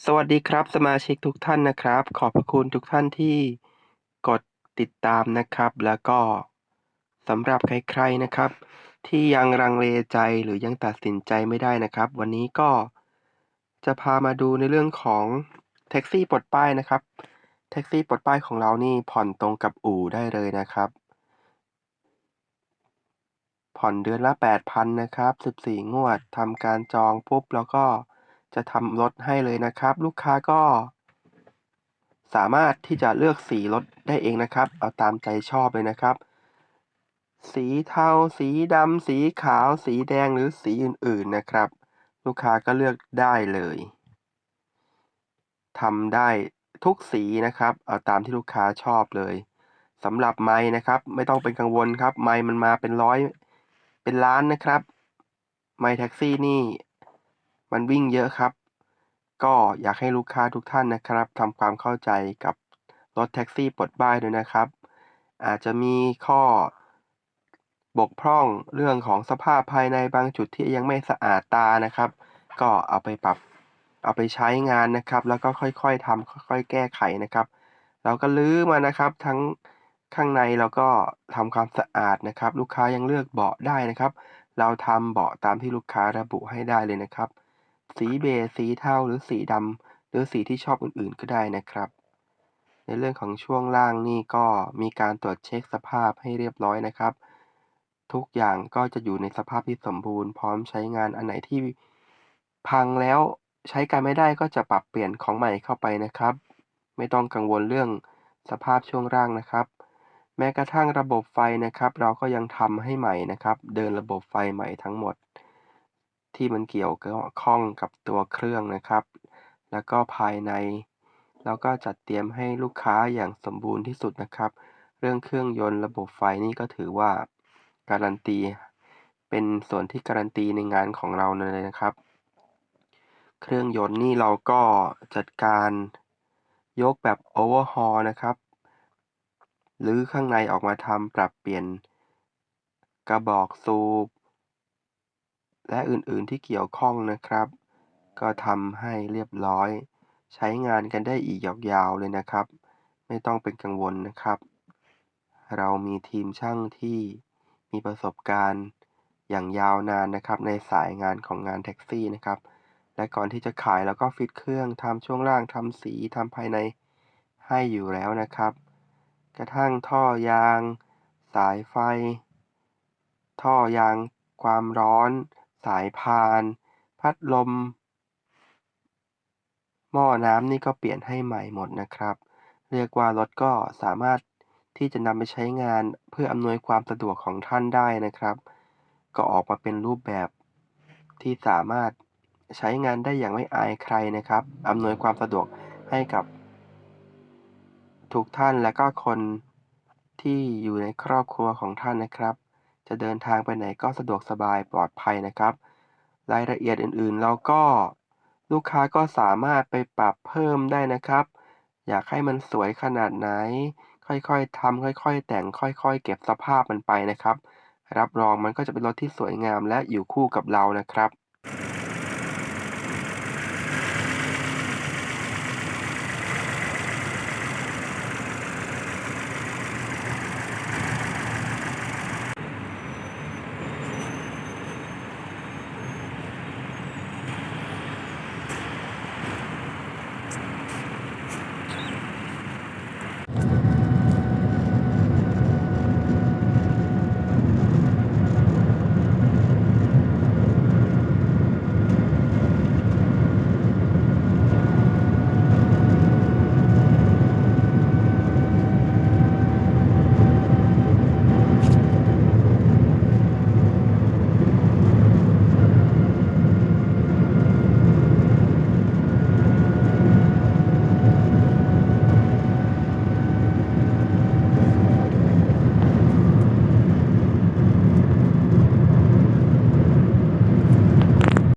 สวัสดีครับ สมาชิกทุกท่านนะครับ ขอบพระคุณทุกท่านที่กดติดตามนะครับ แล้วก็สำหรับใครๆนะครับ ที่ยังรังเลใจหรือยังตัดสินใจไม่ได้นะครับ วันนี้ก็จะพามาดูในเรื่องของแท็กซี่ปลดป้ายนะครับแท็กซี่ปลดป้ายของเรานี่ผ่อนตรงกับอู่ได้เลยนะครับ ผ่อนเดือนละ 8,000 นะครับ 14 งวดทำการจองปุ๊บแล้วก็ จะทำรถให้เลยนะครับ ลูกค้าก็ สามารถที่จะเลือกสีรถได้เองนะครับ เอาตามใจชอบเลยนะครับ สีเทา สีดำสีขาว สีแดงหรือสีอื่นๆนะครับ ลูกค้าก็เลือกได้เลยทำได้ทุกสีนะครับ เอาตามที่ลูกค้าชอบเลยสำหรับไม้นะครับ ไม่ต้องเป็นกังวลครับ ไม้มันมาเป็นร้อยเป็นล้านนะครับ ไม้แท็กซี่นี่ มันวิ่งเยอะครับ ก็อยากให้ลูกค้าทุกท่านนะครับทำความเข้าใจกับรถแท็กซี่ปลดป้ายด้วยนะครับ อาจจะมีข้อบกพร่องเรื่องของสภาพภายในบางจุดที่ยังไม่สะอาดตานะครับ ก็เอาไปปรับเอาไปใช้งานนะครับ แล้วก็ค่อยๆทำค่อยๆ แก้ไขนะครับ เราก็ลื้อมานะครับ ทั้งข้างในเราก็ทำความสะอาดนะครับ ลูกค้ายังเลือกเบาะได้นะครับ เราทำเบาะตามที่ลูกค้าระบุให้ได้เลยนะครับ สีเบจสีเทาหรือสีดำหรือสีที่ชอบอื่นๆก็ได้นะครับ ในเรื่องของช่วงล่างนี่ก็มีการตรวจเช็คสภาพให้เรียบร้อยนะครับ ทุกอย่างก็จะอยู่ในสภาพที่สมบูรณ์พร้อมใช้งานอันไหนที่พังแล้วใช้การไม่ได้ก็จะปรับเปลี่ยนของใหม่เข้าไปนะครับ ไม่ต้องกังวลเรื่องสภาพช่วงล่างนะครับ แม้กระทั่งระบบไฟนะครับ เราก็ยังทำให้ใหม่นะครับ เดินระบบไฟใหม่ทั้งหมด ที่มันเกี่ยวข้องกับตัวเครื่องนะครับ แล้วก็ภายในเราก็จัดเตรียมให้ลูกค้าอย่างสมบูรณ์ที่สุดนะครับ เรื่องเครื่องยนต์ระบบไฟนี่ก็ถือว่าการันตี เป็นส่วนที่การันตีในงานของเราเลยนะครับ เครื่องยนต์นี่เราก็จัดการยกแบบโอเวอร์ฮอลนะครับหรือข้างในออกมาทำปรับเปลี่ยนกระบอกสูบ และอื่น ๆ ที่เกี่ยวข้องนะครับ ก็ทำให้เรียบร้อย ใช้งานกันได้อีกยาว ๆ เลยนะครับ ไม่ต้องเป็นกังวลนะครับ เรามีทีมช่างที่มีประสบการณ์อย่างยาวนานนะครับ ในสายงานของงานแท็กซี่นะครับ และก่อนที่จะขายเราก็ฟิตเครื่องทำช่วงล่างทำสีทำภายในให้อยู่แล้วนะครับ กระทั่งท่อยาง สายไฟ ท่อยางความร้อน สายพาน พัดลม หม้อน้ำนี่ก็เปลี่ยนให้ใหม่หมดนะครับ เรียกว่ารถก็สามารถที่จะนำไปใช้งานเพื่ออำนวยความสะดวกของท่านได้นะครับ ก็ออกมาเป็นรูปแบบที่สามารถใช้งานได้อย่างไม่อายใครนะครับ อำนวยความสะดวกให้กับทุกท่านและก็คนที่อยู่ในครอบครัวของท่านนะครับ จะเดินทางไปไหนก็สะดวกสบายปลอดภัยนะครับ รายละเอียดอื่นๆ เราก็ลูกค้าก็สามารถไปปรับเพิ่มได้นะครับ อยากให้มันสวยขนาดไหน ค่อยๆทำค่อย ๆ แต่งค่อย ๆ เก็บสภาพมันไปนะครับ รับรองมันก็จะเป็นรถที่สวยงามและอยู่คู่กับเรานะครับ